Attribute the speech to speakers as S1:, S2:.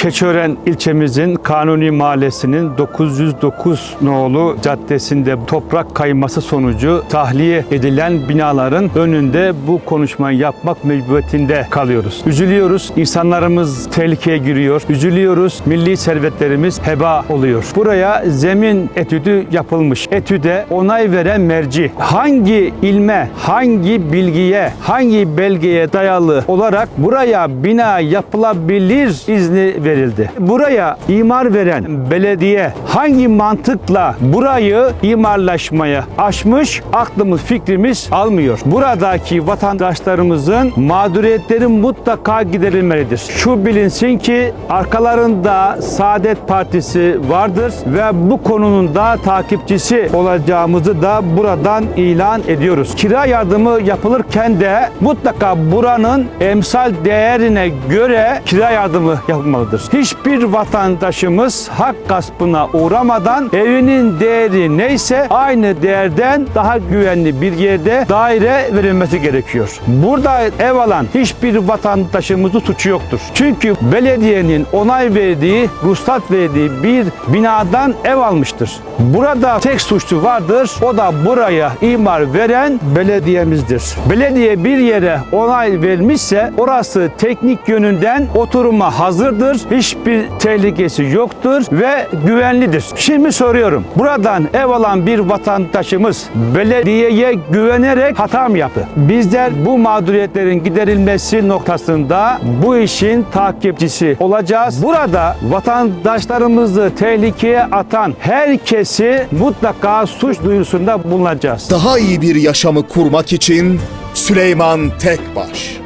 S1: Keçiören ilçemizin Kanuni Mahallesi'nin 909 nolu caddesinde toprak kayması sonucu tahliye edilen binaların önünde bu konuşmayı yapmak mecburiyetinde kalıyoruz. Üzülüyoruz, insanlarımız tehlikeye giriyor. Üzülüyoruz, milli servetlerimiz heba oluyor. Buraya zemin etüdü yapılmış. Etüde onay veren merci hangi ilme, hangi bilgiye, hangi belgeye dayalı olarak buraya bina yapılabilir izni verildi. Buraya imar veren belediye hangi mantıkla burayı imarlaşmaya aşmış aklımız fikrimiz almıyor. Buradaki vatandaşlarımızın mağduriyetleri mutlaka giderilmelidir. Şu bilinsin ki arkalarında Saadet Partisi vardır ve bu konunun da takipçisi olacağımızı da buradan ilan ediyoruz. Kira yardımı yapılırken de mutlaka buranın emsal değerine göre kira yardımı yapılmalıdır. Hiçbir vatandaşımız hak gaspına uğramadan evinin değeri neyse aynı değerden daha güvenli bir yerde daire verilmesi gerekiyor. Burada ev alan hiçbir vatandaşımızın suçu yoktur. Çünkü belediyenin onay verdiği, ruhsat verdiği bir binadan ev almıştır. Burada tek suçlu vardır. O da buraya imar veren belediyemizdir. Belediye bir yere onay vermişse orası teknik yönünden oturuma hazırdır. Hiçbir tehlikesi yoktur ve güvenlidir. Şimdi soruyorum. Buradan ev alan bir vatandaşımız belediyeye güvenerek hata mı yaptı? Bizler bu mağduriyetlerin giderilmesi noktasında bu işin takipçisi olacağız. Burada vatandaşlarımızı tehlikeye atan herkesi mutlaka suç duyurusunda bulunacağız.
S2: Daha iyi bir yaşamı kurmak için Süleyman Tekbaş.